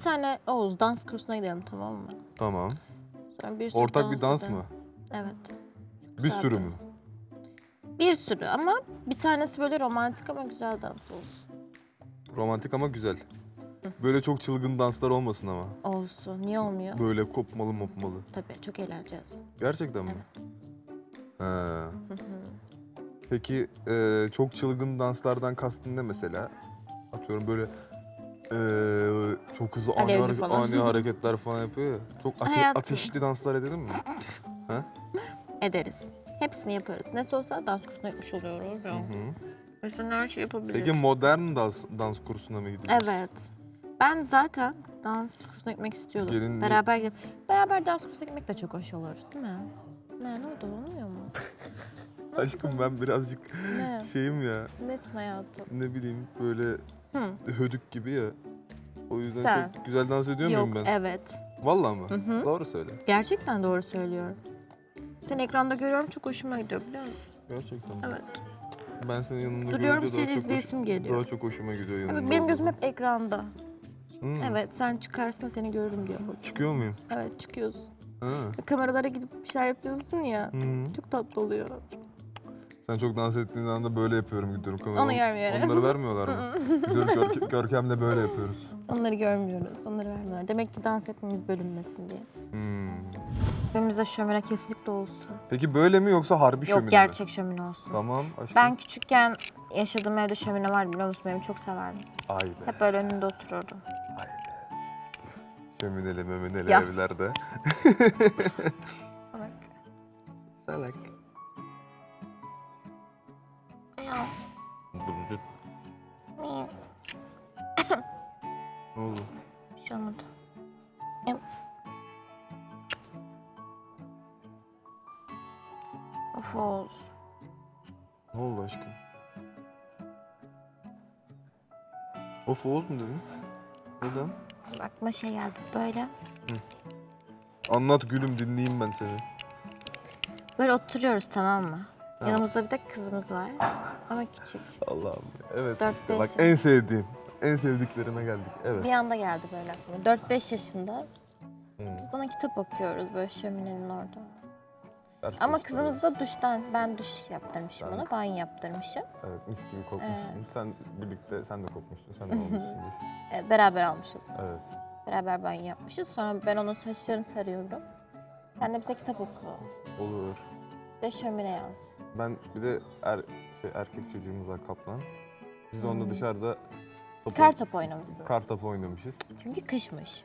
tane Oğuz dans kursuna gidelim tamam mı? Tamam. Sonra bir sürü Ortak bir dans edelim. mı? Evet. Bir sürü mü? Bir sürü ama bir tanesi böyle romantik ama güzel dans olsun. Romantik ama güzel. Böyle çok çılgın danslar olmasın ama. Olsun. Niye olmuyor? Böyle kopmalı mopmalı. Tabii çok eğleneceğiz. Gerçekten mi? Evet. He. Peki e, çok çılgın danslardan kastın ne mesela? Atıyorum böyle e, çok hızlı ani, Alevli hareket- falan. ani hareketler falan yapıyor ya. Çok ate- Hayatım. ateşli danslar edelim mi? Ederiz. Hepsini yaparız. Ne olsa dans kursuna gitmiş oluyoruz. Ya. Hı. Üstüne her şey yapabiliriz. Peki modern dans, dans kursuna mı gidiyorsun? Evet. Ben zaten dans kursuna gitmek istiyordum. Gelin- Beraber gidip beraber dans kursuna gitmek de çok hoş olur, değil mi? Ne ne oldu olmuyor mu? Aşkım ben birazcık Ne? şeyim ya Nesin hayatım? ne bileyim böyle Hı. hödük gibi ya. O yüzden Sen. çok güzel dans ediyor Yok, muyum ben? evet. Vallahi mı? Hı. Doğru söyle. Gerçekten doğru söylüyorum. Seni ekranda görüyorum çok hoşuma gidiyor biliyor musun? Gerçekten. mi? Evet. Ben senin yanında Duruyorum görünce daha seni çok hoş- izleyesim geliyor. Daha çok hoşuma gidiyor yanında. Evet, benim gözüm hep ekranda. Hmm. Evet sen çıkarsın da seni görürüm diyor. Çıkıyor muyum? Evet çıkıyorsun. Ha. Kameralara gidip bir şeyler yapıyorsun ya. Hı. Çok tatlı oluyor. Sen çok dans ettiğin anda böyle yapıyorum gidiyorum kameraya. Onu görmüyorum. Onları vermiyorlar mı? Gidiyoruz Görke- Görkem'le böyle yapıyoruz. Onları görmüyoruz. Onları vermiyorlar. Demek ki dans etmemiz bölünmesin diye. Hmm. Evimizde şömine kesinlikle olsun. Peki böyle mi yoksa harbi şömine Yok mi? gerçek şömine olsun. Tamam aşkım. Ben küçükken yaşadığım evde şömine vardı biliyor musun? Benim çok severdim. Ay be. Hep böyle önünde otururdum. Şömineli mömineli Ya. evlerde. Miyav. Ne oldu? Bir şey olmadı. Of Oğuz. Ne oldu aşkım? Of Oğuz mu dedin? Neden? Aklıma şey geldi böyle. Anlat gülüm dinleyeyim ben seni. Böyle oturuyoruz tamam mı? Yanımızda bir de kızımız var. Ama küçük. Allah'ım. Evet Dört, işte bak en sevdiğim. En sevdiklerime geldik. Evet. Bir anda geldi böyle aklıma. 4-5 yaşında. Hmm. Biz de ona kitap okuyoruz böyle şöminenin orada. Ders Ama kızımız da duştan, ben duş yaptırmışım Ben- ona, banyo yaptırmışım. Evet mis gibi kokmuşsun. Sen birlikte sen de kokmuşsun. Sen de olmuşsundur. E, beraber almışız. evet. Beraber banyo yapmışız. Sonra ben onun saçlarını tarıyorum. Sen de bize kitap oku. Olur. Ve şömine yaz. Ben bir de er, şey, erkek çocuğumuz var kaplan. Biz de onunla Hmm. dışarıda top Kar topu oynamışsınız. kar topu oynamışız. Çünkü kışmış.